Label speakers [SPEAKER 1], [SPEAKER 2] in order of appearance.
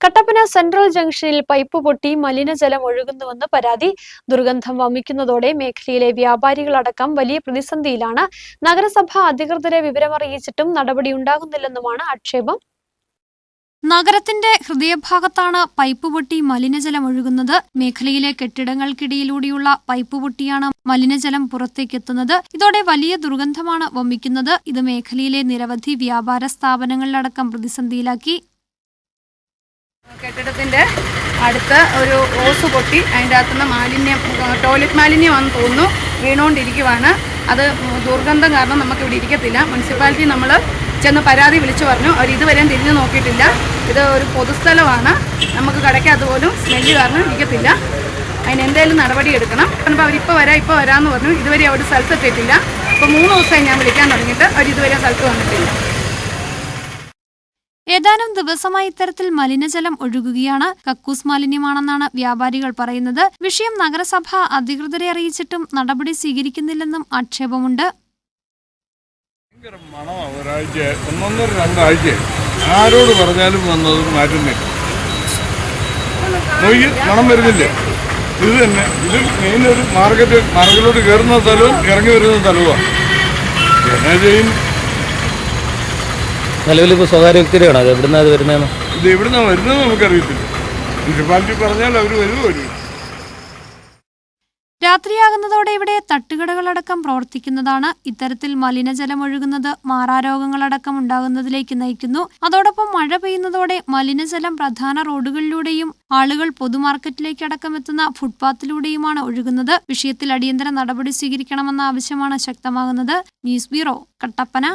[SPEAKER 1] Kattappana central ജംഗ്ഷനിൽ pipe പൊട്ടി മലിനജലം ഒഴുകുന്നുവെന്ന് പരാതി ദുർഗന്ധം വമിക്കുന്നതോടെ മേഖലയിലെ വ്യാപാരികളടക്കം വലിയ പ്രതിസന്ധിയിലാണ്. നഗരസഭ അധികൃതരെ വിവരമറിയിച്ചിട്ടും നടപടി ഉണ്ടാകുന്നില്ലെന്നുമാണ് ആക്ഷേപം. നഗരത്തിന്റെ ഹൃദയഭാഗത്താണ് പൈപ്പ് പൊട്ടി മലിനജലം ഒഴുകുന്നത്. മേഖലയിലെ കെട്ടിടങ്ങൾക്കിടയിലൂടെയുള്ള പൈപ്പ് പൊട്ടിയാണ് മലിനജലം പുറത്തേക്കെത്തുന്നത്. ഇതോടെ വലിയ ദുർഗന്ധമാണ് വമിക്കുന്നത്. ഇത് മേഖലയിലെ നിരവധി വ്യാപാര സ്ഥാപനങ്ങളിലടക്കം പ്രതിസന്ധിയിലാക്കി.
[SPEAKER 2] കെട്ടിടത്തിന്റെ അടുത്ത് ഒരു ഓസ് പൊട്ടി. അതിന്റെ അകത്തുനിന്ന് മാലിന്യം ടോയ്ലറ്റ് മാലിന്യമാണെന്ന് തോന്നുന്നു. വീണുകൊണ്ടിരിക്കുവാണ് അത് ദുർഗന്ധം കാരണം നമുക്ക് ഇവിടെ ഇരിക്കത്തില്ല. മുനിസിപ്പാലിറ്റി നമ്മൾ ചെന്ന് പരാതി വിളിച്ചു പറഞ്ഞു. അവർ ഇതുവരെയും തിരിഞ്ഞു നോക്കിയിട്ടില്ല. ഇത് ഒരു പൊതുസ്ഥലമാണ്. നമുക്ക് കടയ്ക്കകത്ത് പോലും സ്മെല്ല് കാരണം ഇരിക്കത്തില്ല. അതിന് എന്തെങ്കിലും നടപടി എടുക്കണം. അപ്പോൾ അവരിപ്പോൾ വരാം ഇപ്പോൾ വരാമെന്ന് പറഞ്ഞു. ഇതുവരെ അവിടെ സ്ഥലത്ത് എത്തിയിട്ടില്ല ഇപ്പോൾ മൂന്ന് ദിവസമായി ഞാൻ വിളിക്കാൻ തുടങ്ങിയിട്ട് അവർ ഇതുവരെ സ്ഥലത്ത് വന്നിട്ടില്ല.
[SPEAKER 1] ഏതാനും ദിവസമായി ഇത്തരത്തിൽ മലിനജലം ഒഴുകുകയാണ്. കക്കൂസ് മാലിന്യമാണെന്നാണ് വ്യാപാരികൾ പറയുന്നത്. വിഷയം നഗരസഭ അധികൃതരെ അറിയിച്ചിട്ടും നടപടി സ്വീകരിക്കുന്നില്ലെന്നും ആക്ഷേപമുണ്ട്.
[SPEAKER 3] ഒന്നൊന്നര ആരോട് പറഞ്ഞാലും വന്നത് മാറ്റുന്നില്ല. ഇത് തന്നെ ഇത് മെയിൻ ഒരു മാർക്കറ്റ് മാർക്കറ്റിലോട്ട് കയറുന്ന സ്ഥലവും ഇറങ്ങി വരുന്ന സ്ഥലവുമാണ്. എന്നാ ചെയ്യും?
[SPEAKER 4] നിലവിൽ ഇപ്പോൾ സ്വകാര്യ വ്യക്തിയുടെയാണോ? അത് എവിടുന്നാ അത് വരുന്നതെന്ന്?
[SPEAKER 3] ഇത് എവിടുന്നാ വരുന്നത് നമുക്കറിയത്തില്ല. മുനിസിപ്പാലിറ്റി പറഞ്ഞാൽ അവർ വരുമോ വരും
[SPEAKER 1] രാത്രിയാകുന്നതോടെ ഇവിടെ തട്ടുകടകളടക്കം പ്രവർത്തിക്കുന്നതാണ്. ഇത്തരത്തിൽ മലിനജലം ഒഴുകുന്നത് മാറാരോഗങ്ങളടക്കം ഉണ്ടാകുന്നതിലേക്ക് നയിക്കുന്നു. അതോടൊപ്പം മഴ പെയ്യുന്നതോടെ മലിനജലം പ്രധാന റോഡുകളിലൂടെയും ആളുകൾ പൊതുമാർക്കറ്റിലേക്ക് അടക്കം എത്തുന്ന ഫുട്പാത്തിലൂടെയുമാണ് ഒഴുകുന്നത്. വിഷയത്തിൽ അടിയന്തര നടപടി സ്വീകരിക്കണമെന്ന ആവശ്യമാണ് ശക്തമാകുന്നത്. News bureau Kattappana.